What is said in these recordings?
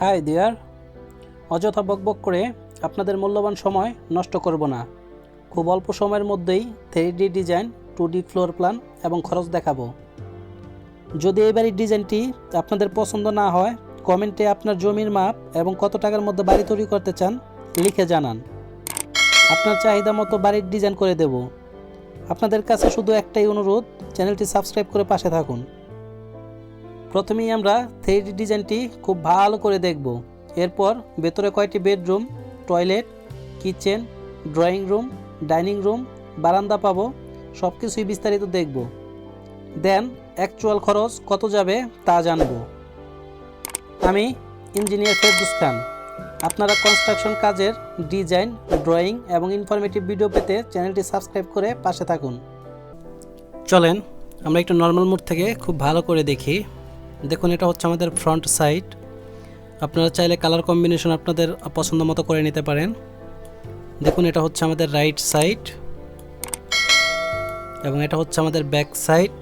High দিয়ার অযথা বকবক করে আপনাদের মূল্যবান সময় নষ্ট করব না। খুব অল্প সময়ের মধ্যেই three D design two D floor plan এবং খরচ দেখাবো। যদি এই বাড়ির ডিজাইনটি আপনাদের পছন্দ না হয়, কমেন্টে আপনার জমির মাপ এবং কত টাকার মধ্যে বাড়ি তৈরি করতে চান লিখে জানান। আপনার চাহিদা মতো বাড়ির ডিজাইন করে দেব। আপনাদের কাছে শুধু একটাই অনুরোধ, চ্যানেলটি সাবস্ক্রাইব করে পাশে থাকুন। প্রথমেই আমরা থ্রি ডি ডিজাইনটি খুব ভালো করে দেখব। এরপর ভেতরে কয়টি bedroom, toilet, kitchen, drawing room, dining room, বারান্দা পাবো সব কিছুই বিস্তারিত দেখব। দেন অ্যাকচুয়াল খরচ কত যাবে তা জানব। আমি ইঞ্জিনিয়ার ফেরদুস খান। আপনারা কনস্ট্রাকশন কাজের ডিজাইন ড্রয়িং এবং ইনফরমেটিভ ভিডিও পেতে চ্যানেলটি সাবস্ক্রাইব করে পাশে থাকুন। চলেন, আমরা একটু নর্মাল মোড থেকে খুব ভালো করে দেখি। দেখুন, এটা হচ্ছে আমাদের ফ্রন্ট সাইড আপনারা চাইলে কালার কম্বিনেশন আপনাদের পছন্দ মতো করে নিতে পারেন। দেখুন, এটা হচ্ছে আমাদের রাইট সাইড এবং এটা হচ্ছে আমাদের ব্যাক সাইড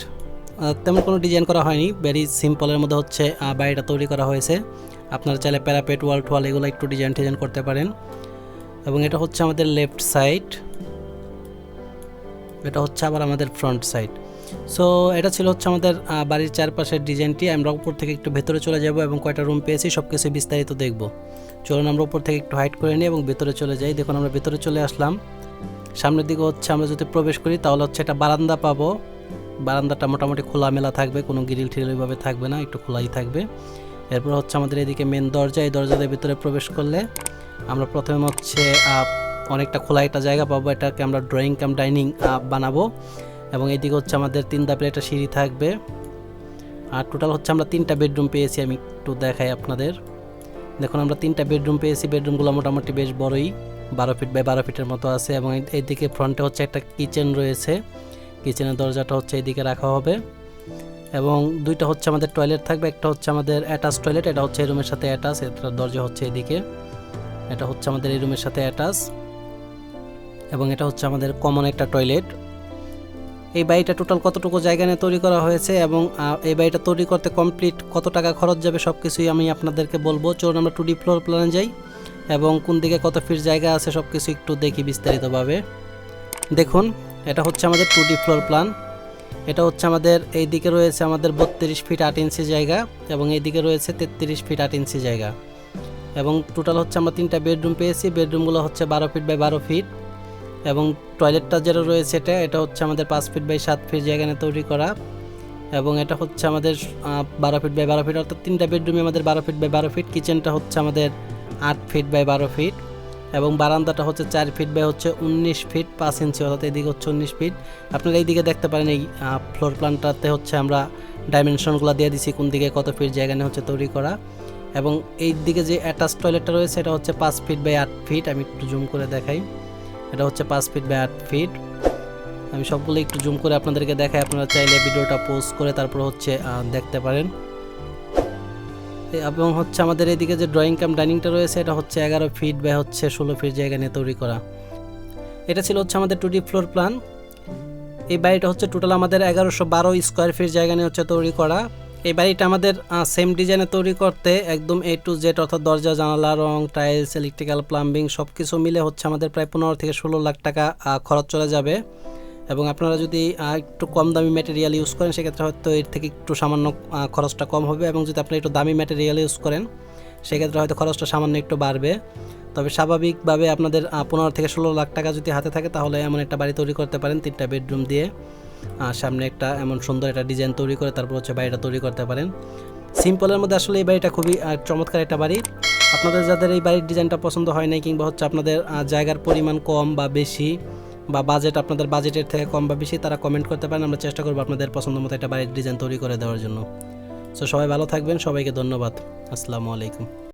তেমন কোনো ডিজাইন করা হয়নি ভেরি সিম্পলের মধ্যে হচ্ছে বাড়িটা তৈরি করা হয়েছে। আপনারা চাইলে প্যারাপেট ওয়াল টোয়াল এগুলো একটু ডিজাইন টিজাইন করতে পারেন। এবং এটা হচ্ছে আমাদের লেফট সাইড এটা হচ্ছে আবার আমাদের ফ্রন্ট সাইড সো এটা ছিল হচ্ছে আমাদের বাড়ির চারপাশের ডিজাইনটি। আমরা উপর থেকে একটু ভেতরে চলে যাব এবং কয়টা রুম পেয়েছি সব কিছু বিস্তারিত দেখব। চলুন আমরা উপর থেকে একটু হাইট করে নিই এবং ভেতরে চলে যাই। দেখুন, আমরা ভেতরে চলে আসলাম। সামনের দিকে হচ্ছে আমরা যদি প্রবেশ করি, তাহলে হচ্ছে একটা বারান্দা পাবো। বারান্দাটা মোটামুটি খোলামেলা থাকবে, কোনো গ্রিল ঠিল ওইভাবে থাকবে না, একটু খোলাই থাকবে। এরপর হচ্ছে আমাদের এদিকে মেন দরজা, এই দরজাদের ভিতরে প্রবেশ করলে আমরা প্রথমে হচ্ছে অনেকটা খোলা একটা জায়গা পাবো। এটাকে আমরা ড্রয়িং কাম ডাইনিং বানাবো। এবং এদিকে হচ্ছে আমাদের তিন ধাপের একটা সিঁড়ি থাকবে। আর টোটাল হচ্ছে আমরা তিনটা বেডরুম পেয়েছি, আমি একটু দেখাই আপনাদের। দেখুন, আমরা তিনটা বেডরুম পেয়েছি বেডরুমগুলো মোটামুটি বেশ বড়ই, বারো ফিট বাই বারো ফিটের মতো আছে এবং এইদিকে ফ্রন্টে হচ্ছে একটা কিচেন রয়েছে। কিচেনের দরজাটা হচ্ছে এইদিকে রাখা হবে। এবং দুইটা হচ্ছে আমাদের টয়লেট থাকবে, একটা হচ্ছে আমাদের অ্যাটাচ টয়লেট এটা হচ্ছে এই রুমের সাথে অ্যাটাচ এটার দরজা হচ্ছে এদিকে এটা হচ্ছে আমাদের এই রুমের সাথে অ্যাটাচ এবং এটা হচ্ছে আমাদের কমন একটা টয়লেট এই বাড়িটা টোটাল কতটুকু জায়গা নিয়ে তৈরি করা হয়েছে এবং এই বাড়িটা তৈরি করতে কমপ্লিট কত টাকা খরচ যাবে সব কিছুই আমি আপনাদেরকে বলব। চলুন আমরা টু ডি ফ্লোর প্ল্যানে যাই এবং কোন দিকে কত ফিট জায়গা আছে সব কিছু একটু দেখি বিস্তারিতভাবে। দেখুন, এটা হচ্ছে আমাদের টু ডি ফ্লোর প্ল্যান এটা হচ্ছে আমাদের, এই দিকে রয়েছে আমাদের বত্রিশ ফিট আট ইঞ্চি জায়গা এবং এই দিকে রয়েছে তেত্রিশ ফিট আট ইঞ্চি জায়গা। এবং টোটাল হচ্ছে আমরা তিনটা বেডরুম পেয়েছি। বেডরুমগুলো হচ্ছে বারো ফিট বাই বারো ফিট এবং টয়লেটটা যেটা রয়েছে এটা এটা হচ্ছে আমাদের পাঁচ ফিট বাই সাত ফিট জায়গা নিয়ে তৈরি করা এবং এটা হচ্ছে আমাদের বারো ফিট বাই বারো ফিট অর্থাৎ তিনটা বেডরুমে আমাদের বারো ফিট বাই বারো ফিট কিচেনটা হচ্ছে আমাদের আট ফিট বাই বারো ফিট এবং বারান্দাটা হচ্ছে চার ফিট বাই হচ্ছে উনিশ ফিট পাঁচ ইঞ্চি অর্থাৎ এদিকে হচ্ছে উনিশ ফিট আপনারা এইদিকে দেখতে পারেন এই ফ্লোর প্ল্যানটাতে হচ্ছে আমরা ডাইমেনশনগুলো দিয়ে দিছি, কোন দিকে কত ফিট জায়গা হচ্ছে তৈরি করা এবং এই দিকে যে অ্যাটাচ টয়লেটটা রয়েছে, এটা হচ্ছে পাঁচ ফিট বাই আট ফিট আমি একটু জুম করে দেখাই। এটা হচ্ছে পাঁচ ফিট বাই আট ফিট আমি সবগুলো একটু জুম করে আপনাদেরকে দেখাই, আপনারা চাইলে ভিডিওটা পোস্ট করে তারপর হচ্ছে দেখতে পারেন। এবং হচ্ছে আমাদের এদিকে যে ড্রয়িং কাম ডাইনিংটা রয়েছে, এটা হচ্ছে এগারো ফিট বা হচ্ছে ষোলো ফিট জায়গা নিয়ে তৈরি করা। এটা ছিল হচ্ছে আমাদের টু ফ্লোর প্ল্যান এই বাড়িটা হচ্ছে টোটাল আমাদের এগারোশো বারো স্কোয়ার ফিট জায়গা নিয়ে হচ্ছে তৈরি করা। এই বাড়িটা আমাদের সেম ডিজাইনে তৈরি করতে একদম এ টু জেড অর্থাৎ দরজা, জানালা, রং টাইলস ইলেকট্রিক্যাল প্লাম্বিং সব কিছু মিলে হচ্ছে আমাদের প্রায় পনেরো থেকে ষোলো লাখ টাকা খরচ চলে যাবে। এবং আপনারা যদি একটু কম দামি ম্যাটেরিয়াল ইউজ করেন, সেক্ষেত্রে হয়তো এর থেকে একটু সামান্য খরচটা কম হবে। এবং যদি আপনি একটু দামি ম্যাটেরিয়াল ইউজ করেন, সেক্ষেত্রে হয়তো খরচটা সামান্য একটু বাড়বে। তবে স্বাভাবিকভাবে আপনাদের পনেরো থেকে ষোলো লাখ টাকা যদি হাতে থাকে, তাহলে এমন একটা বাড়ি তৈরি করতে পারেন তিনটা বেডরুম দিয়ে। সামনে একটা এমন সুন্দর একটা ডিজাইন তৈরি করে তারপর হচ্ছে বাড়িটা তৈরি করতে পারেন। সিম্পলের মধ্যে আসলে এই বাড়িটা খুবই চমৎকার একটা বাড়ি। আপনাদের যাদের এই বাড়ির ডিজাইনটা পছন্দ হয় নাই কিংবা হচ্ছে আপনাদের জায়গার পরিমাণ কম বা বেশি বা বাজেট আপনাদের বাজেটের থেকে কম বা বেশি, তারা কমেন্ট করতে পারেন। আমরা চেষ্টা করব আপনাদের পছন্দ মতো একটা বাড়ির ডিজাইন তৈরি করে দেওয়ার জন্য। সো সবাই ভালো থাকবেন। সবাইকে ধন্যবাদ। আসসালামু আলাইকুম।